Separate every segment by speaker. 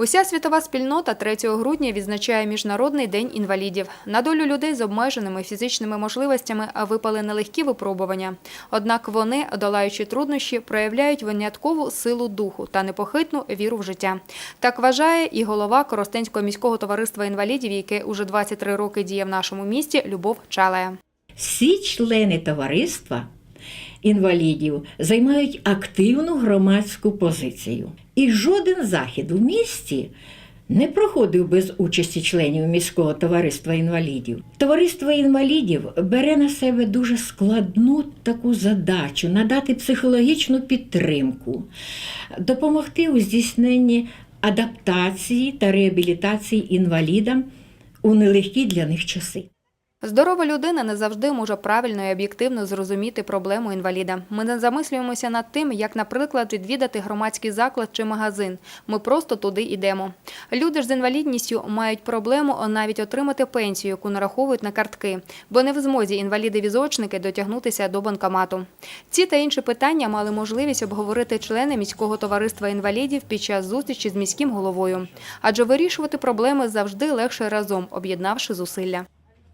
Speaker 1: Уся світова спільнота 3 грудня відзначає Міжнародний день інвалідів. На долю людей з обмеженими фізичними можливостями випали нелегкі випробування. Однак вони, долаючи труднощі, проявляють виняткову силу духу та непохитну віру в життя. Так вважає і голова Коростенського міського товариства інвалідів, яке уже 23 роки діє в нашому місті, Любов Чалая.
Speaker 2: Всі члени товариства інвалідів займають активну громадську позицію. І жоден захід у місті не проходив без участі членів міського товариства інвалідів. Товариство інвалідів бере на себе дуже складну таку задачу надати психологічну підтримку, допомогти у здійсненні адаптації та реабілітації інвалідам у нелегкі для них часи.
Speaker 1: Здорова людина не завжди може правильно і об'єктивно зрозуміти проблему інваліда. Ми не замислюємося над тим, як, наприклад, відвідати громадський заклад чи магазин. Ми просто туди йдемо. Люди ж з інвалідністю мають проблему навіть отримати пенсію, яку нараховують на картки, бо не в змозі інваліди-візочники дотягнутися до банкомату. Ці та інші питання мали можливість обговорити члени міського товариства інвалідів під час зустрічі з міським головою. Адже вирішувати проблеми завжди легше разом, об'єднавши зусилля.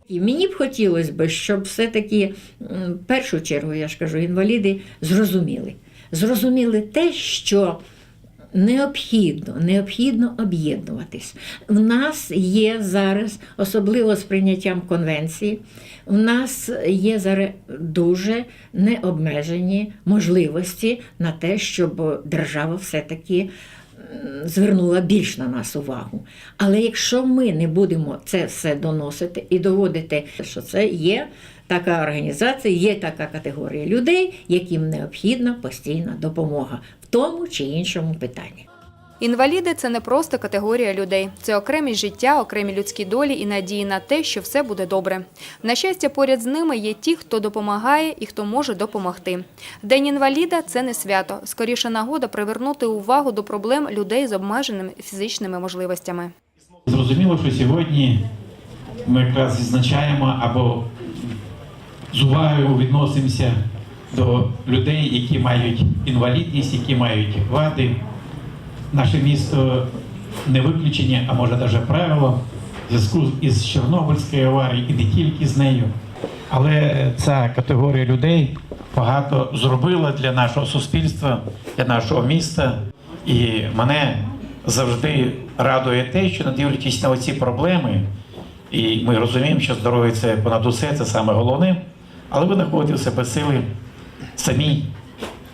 Speaker 2: І мені б хотілося б, щоб все-таки в першу чергу, я ж кажу, інваліди зрозуміли. Зрозуміли те, що необхідно, необхідно об'єднуватись. В нас є зараз, особливо з прийняттям конвенції, у нас є зараз дуже необмежені можливості на те, щоб держава все-таки звернула більш на нас увагу. Але якщо ми не будемо це все доносити і доводити, що це є така організація, є така категорія людей, яким необхідна постійна допомога в тому чи іншому питанні.
Speaker 1: Інваліди це не просто категорія людей, це окремі життя, окремі людські долі і надії на те, що все буде добре. На щастя, поряд з ними є ті, хто допомагає і хто може допомогти. День інваліда це не свято, скоріше нагода привернути увагу до проблем людей з обмеженими фізичними можливостями.
Speaker 3: Зрозуміло, що сьогодні ми якраз відзначаємо або з увагою відносимося до людей, які мають інвалідність, які мають вади. Наше місто не виключення, а може навіть правило в зв'язку із Чорнобильською аварією і не тільки з нею. Але ця категорія людей багато зробила для нашого суспільства, для нашого міста. І мене завжди радує те, що не дивлячись на оці проблеми, і ми розуміємо, що здоров'я це понад усе, це саме головне. Але ви знаходите в себе сили самі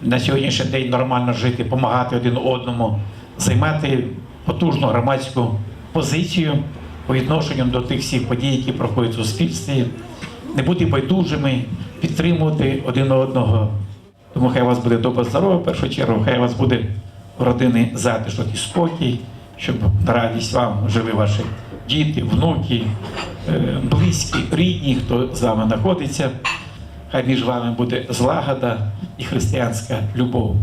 Speaker 3: на сьогоднішній день нормально жити, допомагати один одному, займати потужну громадську позицію по відношенню до тих всіх подій, які проходять в суспільстві, не бути байдужими, підтримувати один одного. Тому хай у вас буде добре здоров'я в першу чергу, хай у вас буде в родини затишок і спокій, щоб на радість вам жили ваші діти, внуки, е, близькі, рідні, хто з вами знаходиться. Хай між вами буде злагода і християнська любов.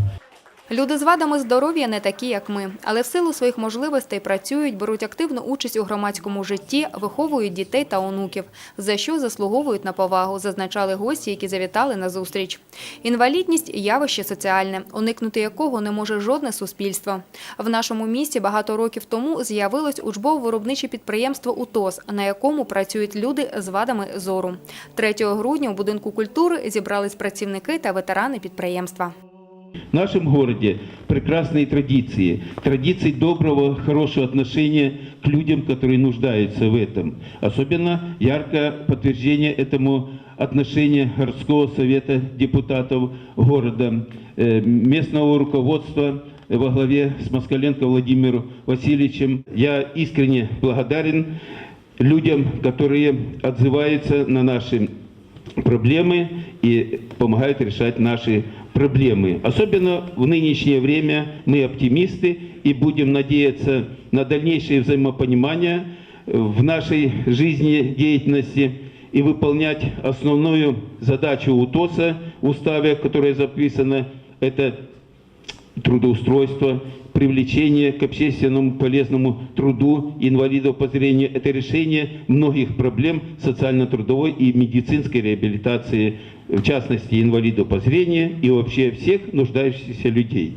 Speaker 1: Люди з вадами здоров'я не такі, як ми, але в силу своїх можливостей працюють, беруть активну участь у громадському житті, виховують дітей та онуків, за що заслуговують на повагу, зазначали гості, які завітали на зустріч. Інвалідність явище соціальне, уникнути якого не може жодне суспільство. В нашому місті багато років тому з'явилось учбово-виробниче підприємство УТОС, на якому працюють люди з вадами зору. 3 грудня у будинку культури зібрались працівники та ветерани підприємства.
Speaker 4: В нашем городе прекрасные традиции, традиции доброго, хорошего отношения к людям, которые нуждаются в этом. Особенно яркое подтверждение этому отношение городского совета депутатов города, э, местного руководства во главе с Москаленко Владимиром Васильевичем. Я искренне благодарен людям, которые отзываются на наши проблемы и помогают решать наши проблемы. Особенно в нынешнее время мы оптимисты и будем надеяться на дальнейшее взаимопонимание в нашей жизнедеятельности и выполнять основную задачу УТОСа в уставе, которая записана, это трудоустройство, привлечение к общественному полезному труду инвалидов по зрению. Это решение многих проблем социально-трудовой и медицинской реабилитации, в частности, инвалидов по зрению и вообще всех нуждающихся людей.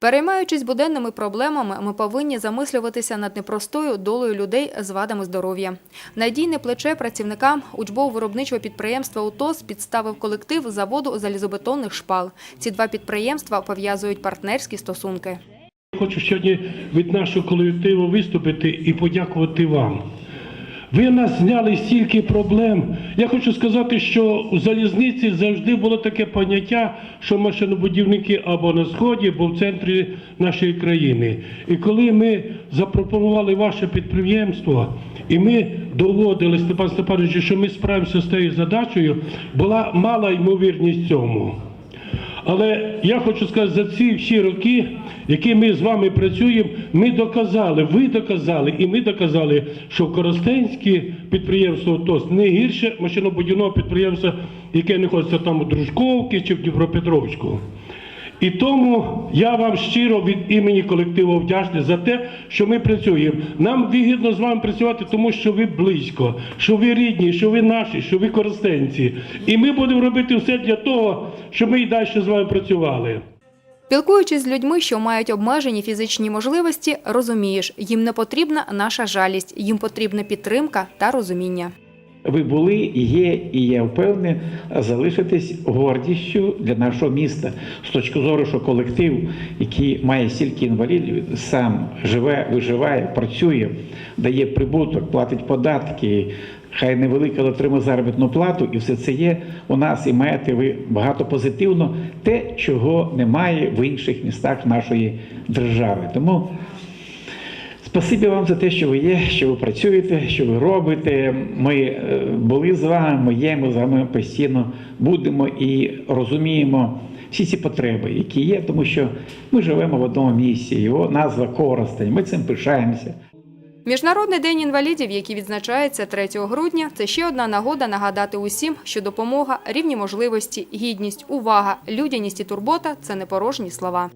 Speaker 1: Переймаючись буденними проблемами, ми повинні замислюватися над непростою долею людей з вадами здоров'я. Надійне плече працівникам учбово-виробничого підприємства УТОС підставив колектив заводу залізобетонних шпал. Ці два підприємства пов'язують партнерські стосунки.
Speaker 5: Хочу сьогодні від нашого колективу виступити і подякувати вам. Ви нас зняли стільки проблем. Я хочу сказати, що у залізниці завжди було таке поняття, що машинобудівники або на сході, або в центрі нашої країни. І коли ми запропонували ваше підприємство, і ми доводили Степан Степанович, що ми справимося з цією задачею, була мала ймовірність цьому. Але я хочу сказати, за ці всі роки, які ми з вами працюємо, ми доказали, ви доказали, і ми доказали, що Коростенське підприємство ТОС не гірше машинобудівного підприємства, яке знаходиться там у Дружковці чи в Дніпропетровську. І тому я вам щиро від імені колективу вдячний за те, що ми працюємо. Нам вигідно з вами працювати, тому що ви близько, що ви рідні, що ви наші, що ви коростенці. І ми будемо робити все для того, щоб ми і далі з вами працювали.
Speaker 1: Спілкуючись з людьми, що мають обмежені фізичні можливості, розумієш, їм не потрібна наша жалість, їм потрібна підтримка та розуміння.
Speaker 3: Ви були, є, і я впевнений, залишитесь гордістю для нашого міста з точки зору, що колектив, який має стільки інвалідів, сам живе, виживає, працює, дає прибуток, платить податки. Хай невелика, але отримує заробітну плату, і все це є у нас, і маєте ви багато позитивно, те, чого немає в інших містах нашої держави. Тому Спасибі вам за те, що ви є, що ви працюєте, що ви робите. Ми е, були з вами, ми є, ми з вами постійно будемо і розуміємо всі ці потреби, які є, тому що ми живемо в одному місці. Його назва Коростень. Ми цим пишаємося.
Speaker 1: Міжнародний день інвалідів, який відзначається 3 грудня, це ще одна нагода нагадати усім, що допомога, рівні можливості, гідність, увага, людяність і турбота це не порожні слова.